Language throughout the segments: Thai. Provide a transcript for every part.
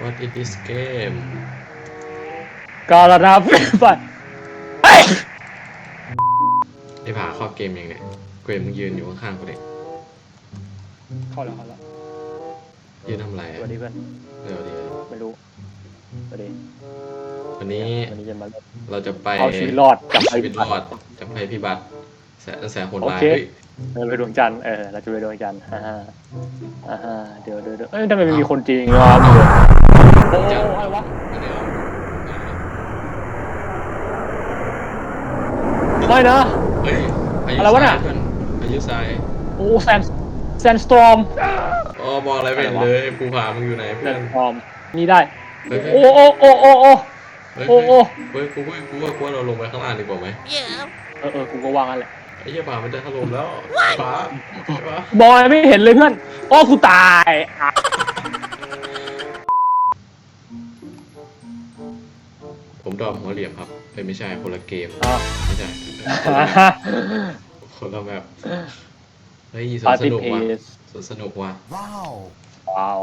What is this game กาลนาไปเฮ้ยไอ้ผาเข้าเกมยังเนี่ยเกมมึงยืนอยู่ข้างๆกูเด็กเข้าแล้วเข้าแล้วยืนทำอะไรสอะวัสดีเพื่อนเดี๋ยวดีไม่รู้สวัสดีวันนี้วันนี้จะมาเล่นเราจะไปเอาชีวิตรอดกับภัยชีวิพิตบัรอติดจากภัยพิบัติ แสนแสนโหดโอร้ายเคเฮ้ยเออไปดวงจันทร์เออเราจะไปดวงจันทร์ฮ่าฮ่าอ่าฮ่าเดี๋ยวเดี๋ยวเดี๋ยวเอ้ยทำไมมันมีคนจริงวะโอ้โหอะไรวะอันนี้เหรอไม่นะเฮ้ยอายุอะไรวะน่ะทรายเพื่อนอายุทรายโอ้แซนแซนสตรอมอ๋อมองอะไรไม่เห็นเลยภูผามึงอยู่ไหนแซเพื่อนนสตรอมนี่ได้เฮ้ยโอ้โอ้โอ้โอ้โอ้เฮ้ยโอ้โอ้เฮ้ยกูเฮ้ยกูว่ากูว่าเราลงไปข้างล่างดีกว่าไหมเออเออกูก็วางกันแหละ ไอ้เหี้ยผามันจะถล่มแล้วผาผาบอยไม่เห็นเลยเพื่อนโอ้กูตายอะผมดอมหัวเหลี่ยมครับเฮ้ยไม่ใช่คนละเกมอะไม่ใช่คนละแบบเฮ้ยสวปานร์สตี้นุกเพว่ะสสวนสนุกว่ะ Wow. ว้าว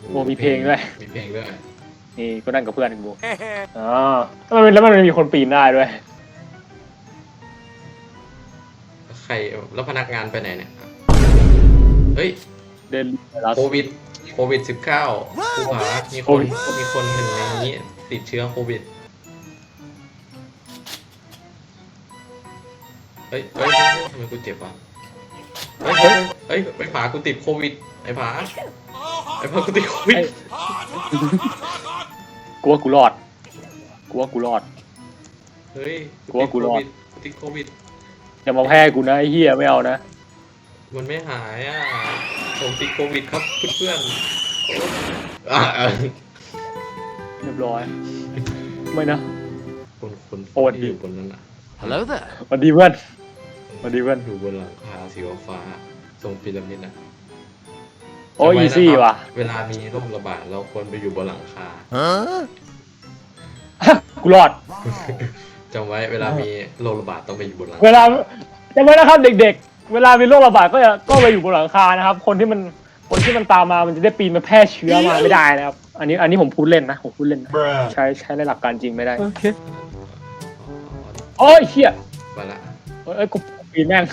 โอ้มีเพลงด้วย มีเพลงด้วยนี่ก็นั่งกับเพื่อนกูอ๋อแล้วมันแล้วมันมีคนปีนได้ด้วย ใครแล้วพนักงานไปไหนเนี่ยเฮ้ยเดินลัส โควิดโควิดสิบเก้าผู้หามีคนมีคนหนึ่งในนี้ ติดเชื้อโควิดเฮ้ยเฮ้ยเฮ้ยทำไมกูเจ็บวะเฮ้ยเฮ้ยเฮ้ยไอ้ผากูติดโควิดไอ้ผาไอ้ผากูติดโควิดเฮ้ยกูว่ากูรอด กูว่ากูรอด เฮ้ยกูว่ากูรอดกูติดโควิด อย่ามาแพ้กูนะไอ้เหี้ยไม่เอานะมันไม่หายอะ ผมติดโควิดครับเพื่อนๆอะอะเรียบร้อย ไม่นะ คนคนโอ้ดีที่อยู่บนนั้นอะ Hello there. สวัสดีเพื่อนสวัสดีเพื่อนอยู่บนหลังคาสีฟ้าทรงพีระมิดอะโอ้ยจำไว้อีนะครับซี่ว่ะ เวลามีโรคระบาดเราควรไปอยู่บนหลังคา Huh? กูรอด จำไว้เวลามีโรคระบาดต้องไปอยู่บนหลังเวลาจำไว้นะครับเด็ก ๆ เวลามีโรคระบาดก็จะก็ไปอยู่บนหลังคานะครับ คนที่มันคนที่มันตามมามันจะได้ปีนมาแพร่เชื้อมาไม่ได้นะครับ อันนี้อันนี้ผมพูดเล่นนะผมพูดเล่นนะ Bruh. ใช้ใช้ในหลักการจริงไม่ได้ Okay. โอ้ยเฮียไปละเอ้ยเอ้ยกูปีนแม่ง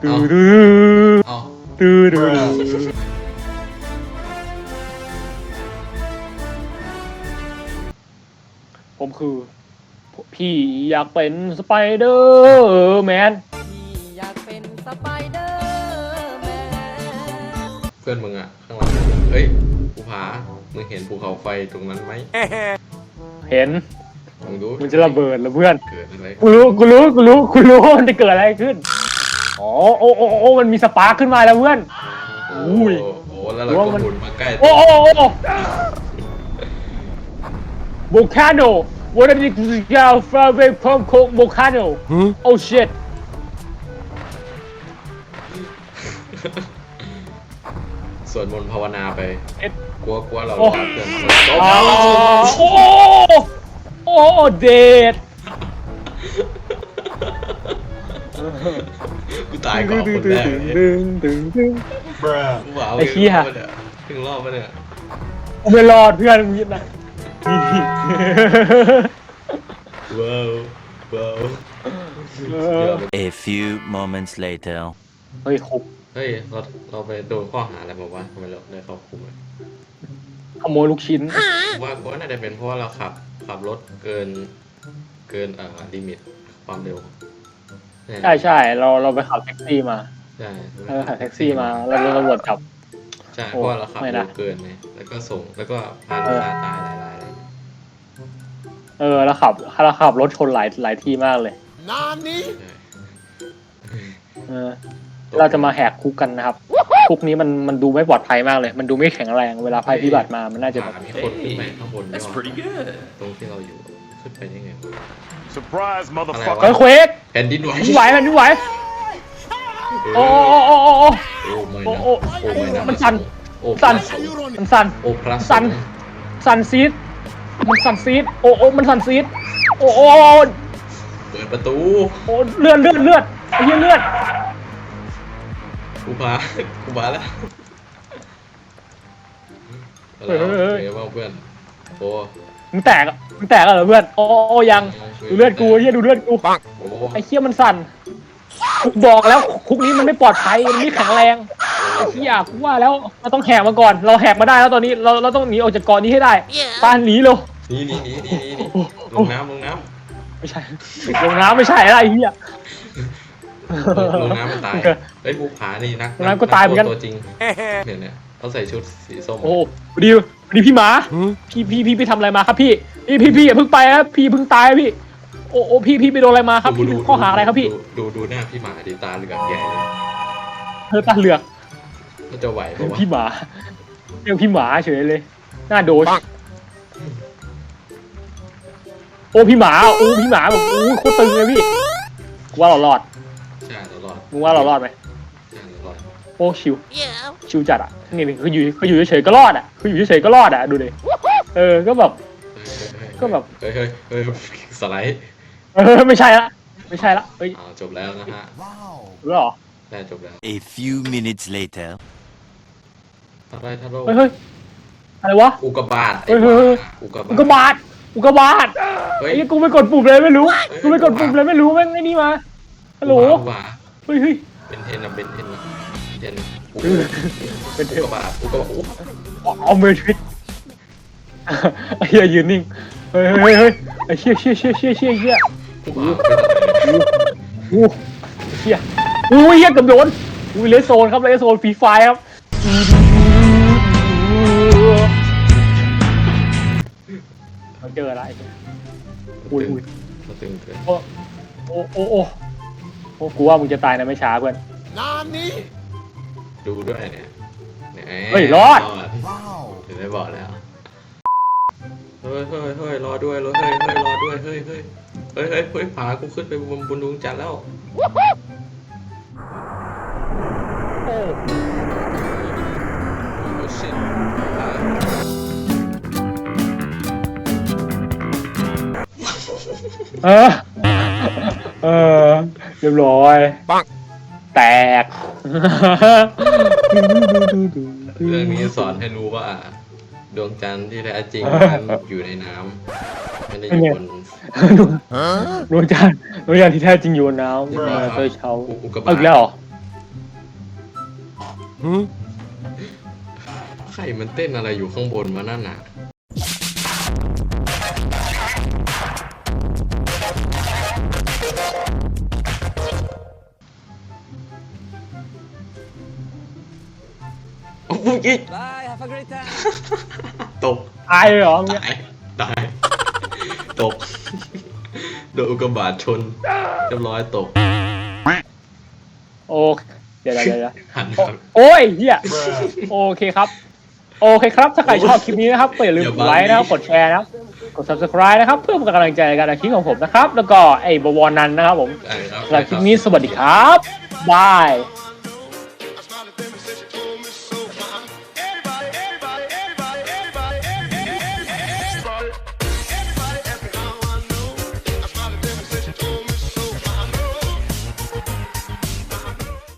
เอาตื้อตื้อเอาตื้อตื้อ Bruh. ผมคือ พี่อยากเป็นสไปเดอร์แมน พี่อยากเป็นสไปเดอร์แมน เพื่อนมึงอะข้างหลังเฮ้ยภูผา มึงเห็นภูเขาไฟตรงนั้นไหมเห็นลองดูมันจะระเบิดแล้วเพื่อนเกิดอะไรกูรู้กูรู้กูรู้กูรู้ว่ามันจะเกิดอะไรขึ้นอ๋อโอ้โอ้โอ้มันมีสปาร์คขึ้นมาแล้วเพื่อนอุ้ยโอ้โหแล้วเราว่าก็มันหมุนมาใกล้โอ้โอ้โอ้โบคาโน what are you yell from the from volcano Huh? oh shit สวดมนต์ภาวนาไปเอ็ดกลัวกลัวเราโอ้รอดเพื่อนอ๋อโอ้โอ้เดดกูตายก่อนคนแรกเลยดึงดึงดึง Bruh. กูว่าไอ้เหี้ย ถึงรอบปะเนี่ย กูไม่รอดเพื่อนมึงยินนะ ว้าวว้าวเออ A few moments later. เฮ้ยคุกเฮ้ยเราเราไปโดนข้อหาอะไรมาวะทำไมเราได้เข้าคุกเลยขโมยลูกชิ้นผมว่าก็น่าจะเป็นเพราะว่าเราขับขับรถเกินเกินเอ่อลิมิตความเร็วใช่ใช่เราเราไปขับแท็กซี่มาใช่เราไปขับแท็กซี่มาเราโดนตำรวจจับ ใช่โอ้เพราะว่าเราขับไม่เร็นะวเกินไงแล้วก็ส่งแล้วก็พาลูกค้าตายหลายราย เลยเออเราขับเราขับรถชนหลายหลายที่มากเลย Nani? ใช่เออ เราจะมาแหกคุกกันนะครับ คุกนี้มันมันดูไม่ปลอดภัยมากเลย มันดูไม่แข็งแรงเวลาภัยพิบัติมามันน่าจะแบบอ่มีคนขึ้นไปข้างบนด้วย That's วะ pretty good. ตรงที่เราอยู่ขึ้นไปได้ไงวะ Surprise, Hello. เฮ้ย motherfucker. เควกแผ่นดินไหวไหวมันไหวโอ้โอ้โอ้โอ้โอ้โอ้ไม่โอ้นะโอ้โอ้ไม่นะมันสั่นโอ้สั่นพระสงฆ์มันสั่นโอ้พระสสั่นงฆ์สั่นซีด มันสั่นซีดโอ้โอ้มันสั่นซีดโอ้โอ้เปิดประตูโอ้เลือดเลือดเลือดไอ้เหี้ยเลือดกูพากูมาแล้วแล้วเฮ้ยเฮ้ยเป็นไงบ้างเพื่อนโอ้มึงแตกอะมึงแตกอะเหรอเพื่อนโอ้โอ้ยังดูเลือดกูเฮียดูเลือดกูโอ้ไอ้เฮียมันสั่นกูบอกแล้วคุกนี้มันไม่ปลอดภัยมันไม่แข็งแรงไอ้ เฮียกูว่าแล้วเราต้องแหกมาก่อน เราแหกมาได้แล้วตอนนี้เราเราต้องหนีออกจากเกาะนี้ให้ได้ปานหนีเร็วหนี่นี่นี่นี่นี่นี่ลงน้ำลงน้ไม่ใช่ลงน้ำไม่ใช่อะไรไอ้เฮียำลงน้ำมันตายโอเคเฮ้ยภูผานี่นักลงน้ำก็ตายเหมือนกัน ตัวจริงเนี่ยเนี่ยเขาใส่ชุดสีส้มโอ้พอดีพอดีพี่หมาพี่พี่พี่ไปทำอะไรมาครับพี่พี่พี่พี่อย่าเพิ่งไปครับพี่เพิ่งตายพี่ โอ้โอ้พี่พี่ไปโดนอะไรมาครับพี่ข้อหาอะไรครับพี่ดูดูดูหน้าพี่หมาดีตาเหลือกใหญ่เลยเธอตาเหลือก เขาจะไหวปะวะพี่หมาเรื่องพี่หมาเฉยเลย หน้าโดนโอ้พี่หมาโอ้พี่หมาแบบโอ้โคตรตึงเลยพี่กูว่าเรารอดใช่เรารอดมึงว่าเรารอดไหมใช่เรารอดโอ้ชิวชิวจัดอะนี่นี่คืออยู่คืออยู่เฉยๆก็รอดอะคืออยู่เฉยๆก็รอดอะดูดิเออก็แบบเฮ้ยเฮ้ยเฮ้ยก็แบบเฮ้ยเฮ้ยเฮ้ยสไลด์เออไม่ใช่ละไม่ใช่ละเฮ้ยอ่าจบแล้วนะฮะรู้เหรอได้จบแล้ว A few minutes later. อะไรท่านโลกเฮ้ยเฮ้ยอะไรวะ อุกกาบาตเฮ้ยเฮ้ยเฮ้ย อุกกาอุกกาบาตบาตอุกกาบาตเฮ้ยไอ้กูไปกดปุ่มเลยไม่รู้ เฮ้ย กูไปกดปุ่มเลยไม่รู้แม่งไอ้นี่มา ฮัลโหล อุกกาบาตเฮ้ยเฮ้ยเป็นเทนนะเป็นเทนนะเทนอุกเป็นเทอุกปกาบาตอุกกาบาตอุ๊ยเอาเมทริกไอ้เหี้ยยืนนิ่ง เฮ้ยเฮ้ยเฮ้ยไอ้เชี่ยเชี่ยเชี่ยเชี่ยเชี่ยเชี่ยอุกกาบาตเป็นอะไรเนี่ยอู้ไอ้เชี่ยอู้ยเหี้ยเกับโดนอู้ยเลสโซนครับเลสโซนฟรีไฟครับเเจออะไรอุ้ยอุ้ยเขาตึงเกินโอ้โอ้โอ้โอ้โอ้กูว่ามึงจะตายนะไม่ช้าเพื่อน Nani? ดูด้วยเนี่ยเนี่ยเฮ้ยรอด ถึงได้บอกแล้ว เฮ้ยเฮ้ยเฮ้ยรอด้วยรอเฮ้ยเฮ้ยรอด้วย เฮ้ยเฮ้ยเฮ้ยเฮ้ยเฮ้ยผากูขึ้นไปบนบนดวงจันทร์แล้วโเออ เออ เรียบร้อย ปังแตก เรื่องนี้สอนให้รู้ว่า ดวงจันทร์ที่แท้จริงมันอยู่ในน้ำไม่ได้อยู่บนดวงจันทร์ดวงจันทร์ที่แท้จริงอยู่บนน้ำเออเตยเช้าอุกกาเอาอีกแล้วเหรอใครมันเต้นอะไรอยู่ข้างบนวะนั่นน่ะ อ้โหอีก Bye have a great time ตกตายเลยเหรอมึงตายตายตกโดนอุกกาบาตชนเรียบร้อยตกโอเคเดี๋ยวเดี๋ยวเดี๋ยวหันโอ้ครับโอ้ยเฮียโอเคครับ โอเคครับ ถ้าใครชอบคลิปนี้นะครับก็อย่าลืมอย่ากบัดงไลค์นะครับกดแชร์นะครับกด subscribe นะครับ เพื่อเป็นกำลังใจในการทำคลิปของผมนะครับ แล้วก็ไอ้บวรนันนะครับผมได้ครับสำหรับคลิปนี้สวัสดีครับบาย